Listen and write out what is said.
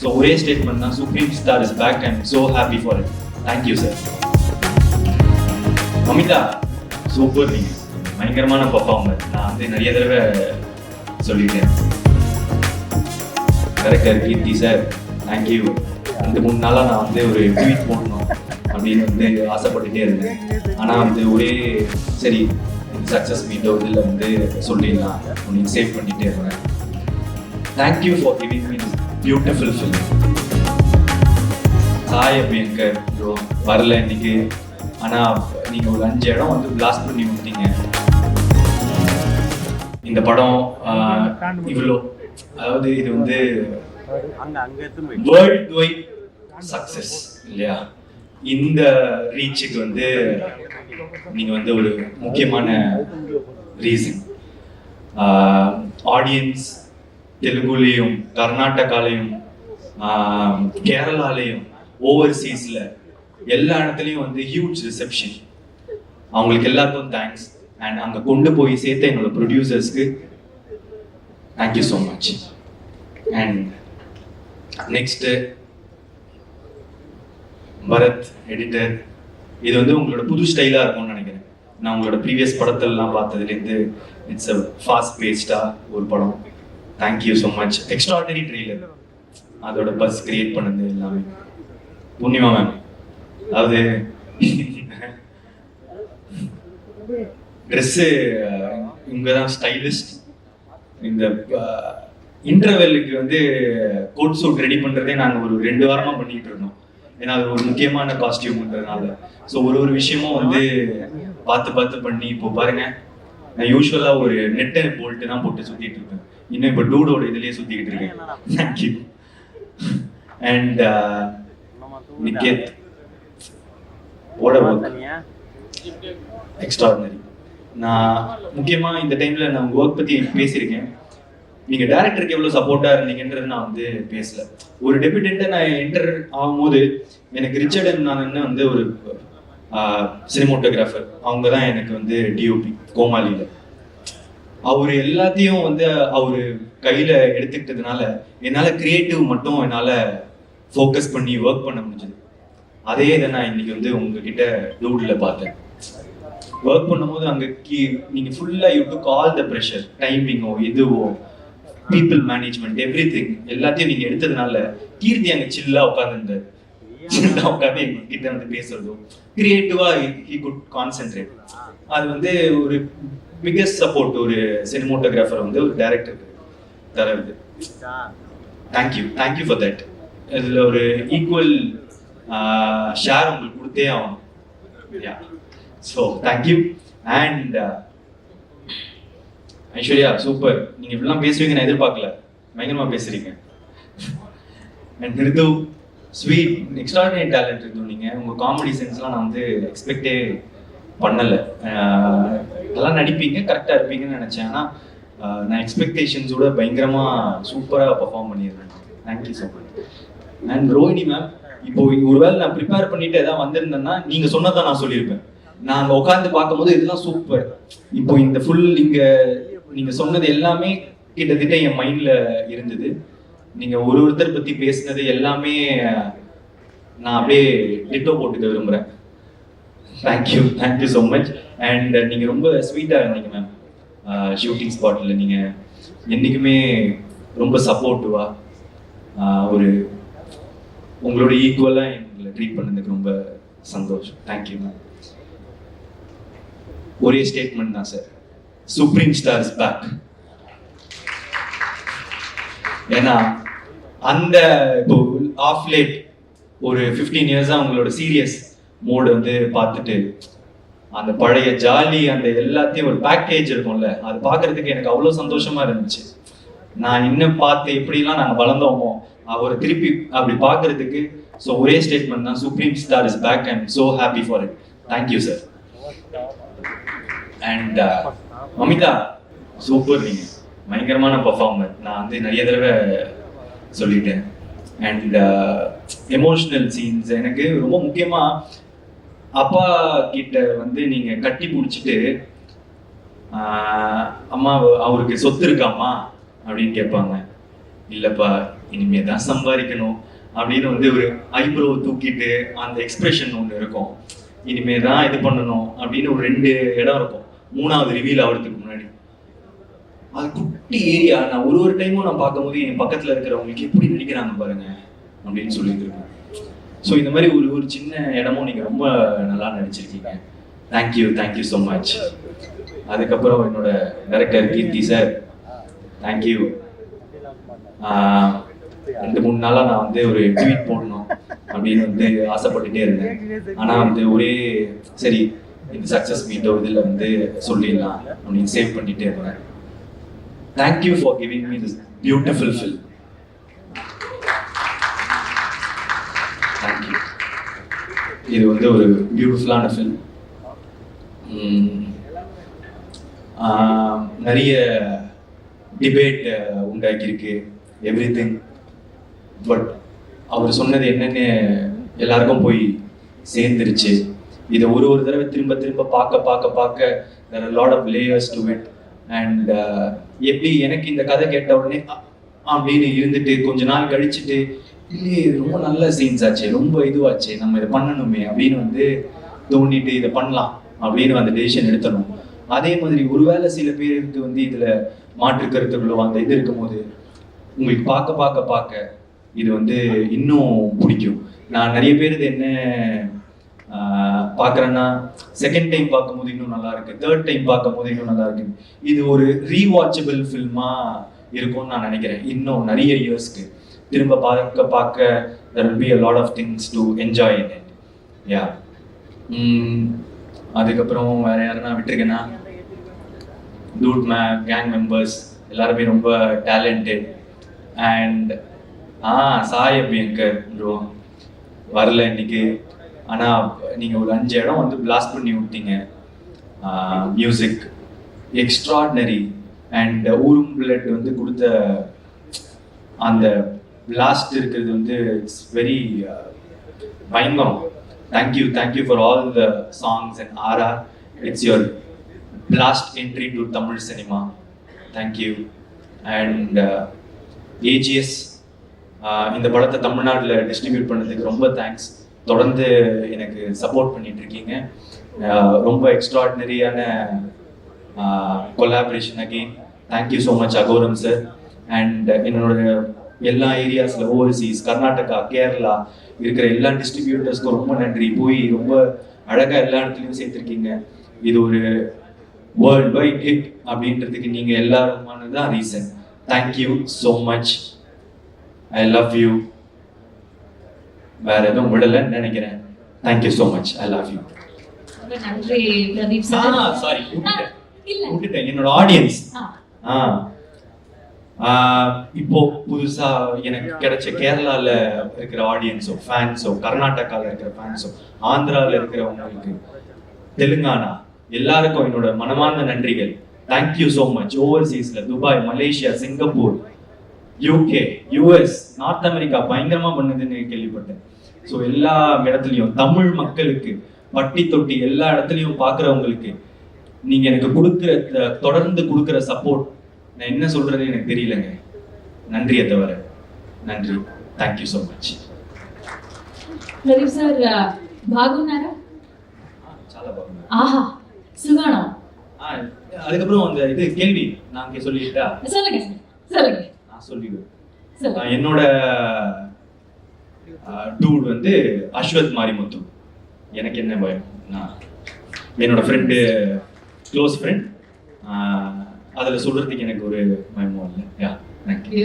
So ஒரே statement தான். Supreme star is back and so happy for it thank you sir Amitha super நீங்கள் பயங்கரமான performer நான் வந்து நிறைய தடவை சொல்லிட்டேன். கரெக்டர் கீர்த்தி சார் தேங்க்யூ ரெண்டு மூணு நாளாக நான் வந்து ஒரு ட்வீட் போடணும் அப்படின்னு வந்து ஆசைப்பட்டுட்டே இருந்தேன். ஆனால் வந்து ஒரே சரி சக்ஸஸ் மீட்டோ இதில் வந்து சொல்லிடலாம் அப்படின்னு சேவ் பண்ணிகிட்டே இருந்தேன். Thank you for giving me beautiful film Sai Abhyankar bro வரல இன்னைக்கு. ஆனால் நீங்கள் ஒரு அஞ்சு இடம் வந்து பிளாஸ்ட் பண்ணி விட்டீங்க. இந்த படம் இவ்வளோ அதாவது இது வந்து வேர்ல்ட் வைட் சக்சஸ் இல்லையா? இந்த ரீச்சுக்கு வந்து நீங்கள் வந்து ஒரு முக்கியமான ரீசன் ஆடியன்ஸ் தெலுங்குலேயும் கர்நாடகாலையும் ஆஹ், கேரளாலையும் ஓவர்சீஸ்ல எல்லா இடத்துலையும் வந்து ஹியூஜ் ரிசப்ஷன் அவங்களுக்கு எல்லாருக்கும் தேங்க்ஸ் அண்ட் அங்கே கொண்டு போய் சேர்த்த என்னோட ப்ரொடியூசர்ஸ்க்கு thank you so much and next Bharath editor இது வந்து உங்களோட புது ஸ்டைலாக இருக்கும்னு நினைக்கிறேன். நான் உங்களோட ப்ரீவியஸ் படத்திலலாம் பார்த்ததுலேருந்து இட்ஸ் அ ஃபாஸ்ட் பேஸ்டாக ஒரு படம். Thank you so much extraordinary trailer அதோட பஸ் கிரியேட் பண்ணது எல்லாமே. புண்ணியமா மேம் அது ட்ரெஸ்ஸு இவங்க தான் ஸ்டைலிஸ்ட் இந்த இன்டர்வெல்லுக்கு வந்து கோட் சூட் ரெடி பண்ணுறதே நாங்கள் ஒரு ரெண்டு வாரமாக பண்ணிட்டு இருந்தோம். ஏன்னா அது ஒரு முக்கியமான காஸ்டியூம்ன்றதுனால ஸோ ஒரு ஒரு விஷயமும் வந்து பார்த்து பார்த்து பண்ணி இப்போ பாருங்க நான் யூஸ்வலாக ஒரு நெட்டை போல்ட்டு தான் போட்டு சுற்றிட்டு இருப்பேன். இன்னும் இப்போ டூடோட இதுலேயே சுற்றிக்கிட்டு இருக்கேன். தேங்க்யூ அண்ட் நிக்கேத் ஓட ஒர்க் எக்ஸ்ட்ராடினரி நான் முக்கியமா இந்த டைம்ல நான் உங்க ஒர்க் பத்தி பேசியிருக்கேன். நீங்க டேரக்டருக்கு எவ்வளவு சப்போர்ட்டா இருந்தீங்கன்றது நான் வந்து பேசல. ஒரு டெபியூட்டன்ட்டை நான் என்டர் ஆகும்போது எனக்கு ரிச்சர்ட் நான் வந்து ஒரு சினிமோட்டோகிராஃபர் அவங்க தான் எனக்கு வந்து டிஓபி கோமாளியில. அவர் எல்லாத்தையும் வந்து அவர் கையில் எடுத்துக்கிட்டதுனால என்னால் கிரியேட்டிவ் மட்டும் என்னால் ஃபோக்கஸ் பண்ணி ஒர்க் பண்ண முடிஞ்சது. அதே இதை நான் இன்னைக்கு வந்து உங்ககிட்ட டூட்ல பார்த்தேன். ஒர்க் பண்ணும்போது அங்கே கீ நீங்கள் ஃபுல்லாக you took all the pressure டைமிங்கோ இதுவோ பீப்புள் மேனேஜ்மெண்ட் எவ்ரி திங் எல்லாத்தையும் நீங்கள் எடுத்ததுனால கீர்த்தி அங்கே சில்லாக உட்காந்துருந்தார் சில்லா உட்காந்து எங்ககிட்ட வந்து பேசுறதும் கிரியேட்டிவாக ஹி குட் கான்சென்ட்ரேட் அது வந்து ஒரு பிக்கஸ்ட் சப்போர்ட் ஒரு சினிமோட்டோகிராஃபர் வந்து ஒரு டைரக்டருக்கு தரது தேங்க்யூ தேங்க்யூ ஃபார் தட் இதில் ஒரு ஈக்குவல் ஷேர் உங்களுக்கு கொடுத்தே ஆகணும். Yeah so thank you and Aishwarya super நீங்கள் இப்படிலாம் பேசுவீங்க நான் எதிர்பார்க்கல. பயங்கரமாக பேசுறீங்க. அண்ட் மிருது ஸ்வீட் எக்ஸ்ட்ராடினரி டேலண்ட் இருந்தோம் நீங்கள் உங்கள் காமெடி சென்ஸ்லாம் நான் வந்து எக்ஸ்பெக்டே பண்ணலை. அதெல்லாம் நடிப்பீங்க கரெக்டாக இருப்பீங்கன்னு நினச்சேன். ஆனால் நான் எக்ஸ்பெக்டேஷன்ஸோட பயங்கரமாக சூப்பராக பர்ஃபார்ம் பண்ணியிருந்தேன். Thank you so much and Rohini ma'am இப்போ ஒருவேளை நான் ப்ரிப்பேர் பண்ணிட்டு ஏதாவது வந்திருந்தேன்னா நீங்கள் சொன்னதான் நான் சொல்லியிருப்பேன். நான் அங்கே உட்காந்து பார்க்கும்போது இதெல்லாம் சூப்பர் இப்போ இந்த ஃபுல் இங்கே நீங்கள் சொன்னது எல்லாமே கிட்டத்தட்ட என் மைண்டில் இருந்தது. நீங்கள் ஒரு ஒருத்தர் பற்றி பேசினது எல்லாமே நான் அப்படியே டிட்டோ போட்டுக்க விரும்புகிறேன் thank you thank you so much and நீங்கள் ரொம்ப ஸ்வீட்டாக இருந்தீங்க மேம் ஷூட்டிங் uh, ஸ்பாட்டில் நீங்கள் என்றைக்குமே ரொம்ப சப்போர்ட்டிவாக uh, ஒரு உங்களோட ஈக்குவலாக எங்களை ட்ரீட் பண்ணதுக்கு ரொம்ப சந்தோஷம். தேங்க்யூ மேம் ஒரே ஸ்டேட்மெண்ட் தான் சார் சுப்ரீம் ஸ்டார்ஸ் பேக் ஏன்னா அந்த இப்போ ஆஃப் லேட் ஒரு ஃபிஃப்டீன் இயர்ஸாக உங்களோட சீரியஸ் மோடு வந்து பார்த்துட்டு அந்த பழைய ஜாலி அந்த எல்லாத்தையும் ஒரு பேக்கேஜ் இருக்கும்ல அது பார்க்கறதுக்கு எனக்கு அவ்வளோ சந்தோஷமா இருந்துச்சு. நான் இன்னும் பார்த்து எப்படிலாம் நாங்கள் வளர்ந்தோமோ அவரை திருப்பி அப்படி பார்க்கறதுக்கு ஸோ ஒரே ஸ்டேட்மெண்ட் தான் supreme star is back and so happy for it thank you sir and Mamitha super நீங்க. பயங்கரமான பர்ஃபார்மர் நான் வந்து நிறைய தடவை சொல்லிட்டேன். அண்ட் எமோஷ்னல் சீன்ஸ் எனக்கு ரொம்ப முக்கியமா அப்பா கிட்ட வந்து நீங்க கட்டி பிடிச்சிட்டு அம்மா அவருக்கு சொத்து இருக்காமா அப்படின்னு கேட்பாங்க. இல்லப்பா இனிமே தான் சம்பாதிக்கணும். அப்படின்னு வந்து ஒரு ஐப்ரோ தூக்கிட்டு அந்த எக்ஸ்பிரஷன் ஒன்று இருக்கும். இனிமே தான் இது பண்ணணும். அப்படின்னு ஒரு ரெண்டு இடம் இருக்கும். மூணாவது ரிவீல் ஆகிறதுக்கு முன்னாடி. அது குட்டி ஏரியா நான் ஒரு ஒரு டைமும் நான் பார்க்கும்போது என் பக்கத்தில் இருக்கிறவங்களுக்கு எப்படி நினைக்கிறாங்க பாருங்க அப்படின்னு சொல்லிட்டு இருக்கேன் ஸோ இந்த மாதிரி ஒரு ஒரு சின்ன இடமும் நீங்கள் ரொம்ப நல்லா நடிச்சிருக்கீங்க. Thank you thank you so much அதுக்கப்புறம் என்னோட டைரக்டர் கீர்த்தி சார் தேங்க்யூ ரெண்டு மூணு நாளாக நான் வந்து ஒரு ட்வீட் போடணும் அப்படின்னு வந்து ஆசைப்பட்டுட்டே இருந்தேன். ஆனால் வந்து ஒரே சரி இந்த சக்ஸஸ் மீட்டோ இதில் வந்து சொல்லிடலாம் அப்படின்னு சேவ் பண்ணிட்டே இருந்தேன். Thank you for giving me this beautiful film இது வந்து ஒரு பியூட்டிஃபுல்லான ஃபிலிம் நிறைய டிபேட் உண்டாக்கியிருக்கு எவ்ரி திங் பட் அவர் சொன்னது என்னென்னு எல்லாருக்கும் போய் சேர்ந்துருச்சு. இதை ஒரு ஒரு தடவை திரும்ப திரும்ப பார்க்க பார்க்க பார்க்க there lot of layers to it and எப்படி எனக்கு இந்த கதை கேட்ட உடனே அப்படின்னு இருந்துட்டு கொஞ்ச நாள் கழிச்சுட்டு இல்லையே இது ரொம்ப நல்ல சீன்ஸ் ஆச்சு ரொம்ப இதுவாச்சு நம்ம இதை பண்ணணுமே அப்படின்னு வந்து தோண்டிட்டு இதை பண்ணலாம் அப்படின்னு அந்த டெசிஷன் எடுத்தணும். அதே மாதிரி ஒருவேளை சில பேருக்கு வந்து இதுல மாற்று கருத்துகளோ அந்த இது இருக்கும்போது உங்களுக்கு பார்க்க பார்க்க பார்க்க இது வந்து இன்னும் பிடிக்கும். நான் நிறைய பேர் இது என்ன பார்க்குறேன்னா செகண்ட் டைம் பார்க்கும்போது இன்னும் நல்லா இருக்கு தேர்ட் டைம் பார்க்கும்போது இன்னும் நல்லா இருக்கு. இது ஒரு ரீவாச்சபிள் ஃபில்மா இருக்கும்னு நான் நினைக்கிறேன் இன்னும் நிறைய இயர்ஸ்க்கு திரும்ப பார்க்க பார்க்க there will be a lot of things to enjoy in yeah அதுக்கப்புறம் வேற யாருன்னா விட்டுருக்கேன்னா? டூட் மே கேங் மெம்பர்ஸ் எல்லாருமே ரொம்ப talented and uh Sai Abhyankar bro வரல இன்னைக்கு. ஆனால் நீங்கள் ஒரு அஞ்சு இடம் வந்து பிளாஸ்ட் பண்ணி விட்டீங்க. மியூசிக் எக்ஸ்ட்ராடினரி அண்ட் ஊரும் பிளட் வந்து கொடுத்த அந்த லாஸ்ட் இருக்கிறது வந்து இட்ஸ் வெரி பயங்கரம். Thank you thank you for all the songs and RR it's your last entry to Tamil cinema thank you and AGS இந்த படத்தை தமிழ்நாட்டில் டிஸ்ட்ரிபியூட் பண்ணதுக்கு ரொம்ப தேங்க்ஸ் தொடர்ந்து எனக்கு சப்போர்ட் பண்ணிட்டு இருக்கீங்க ரொம்ப எக்ஸ்ட்ராடினரியான collaboration again thank you so much Agoram sir and என்னோட எல்லா ஏரியாஸில் ஓவர்சீஸ் கர்நாடகா கேரளா இருக்கிற எல்லா டிஸ்ட்ரிபியூட்டர்ஸ்க்கும் ரொம்ப நன்றி. போய் ரொம்ப அழகாக எல்லா இடத்துலையும் சேர்த்துருக்கீங்க. இது ஒரு வேர்ல்ட் வைட் ஹிட் அப்படின்றதுக்கு நீங்கள் எல்லாருமானது தான் reason thank you so much I love you வேற எதுவும் விடலைன்னு நினைக்கிறேன். Thank you so much I love you நன்றி பிரதீப் சார் சாரி விட்டுட்டேன். என்னோட ஆடியன்ஸ் ஆ, இப்போ புதுசா எனக்கு கிடைச்ச கேரளால இருக்கிற ஆடியன்ஸோ ஃபேன்ஸோ கர்நாடகால இருக்கிற ஃபேன்ஸோ ஆந்திரால இருக்கிறவங்களுக்கு தெலுங்கானா எல்லாருக்கும் என்னோட மனமார்ந்த நன்றிகள். Thank you so much ஓவர்சீஸ்ல Dubai Malaysia Singapore UK US north America பயங்கரமா பண்ணுதுன்னு கேள்விப்பட்டேன். ஸோ எல்லா இடத்துலையும் தமிழ் மக்களுக்கு பட்டி தொட்டி எல்லா இடத்துலையும் பார்க்குறவங்களுக்கு நீங்க எனக்கு கொடுக்குற தொடர்ந்து கொடுக்குற சப்போர்ட் நான் என்ன சொல்றது எனக்கு தெரியலங்க நன்றியை தவிர நன்றி thank you so much Pradeep sir బాగున్నారా చాలా బాగుంది ఆహా సుగాణం ஆ, அதுக்கப்புறம் அந்த இது கேள்வி நான் இங்கே சொல்லிட்டா சொல்லுங்க சொல்லுங்க நான் சொல்லிடுவேன் சொல்லுங்க ஆ, என்னோட டூட் வந்து அஸ்வத் மாரிமுத்து எனக்கு என்ன பயம் நான் என்னோட ஃப்ரெண்டு க்ளோஸ் ஃப்ரெண்ட் அதில் சொல்றதுக்கு எனக்கு ஒரு பயமும் இல்லை. Yeah thank you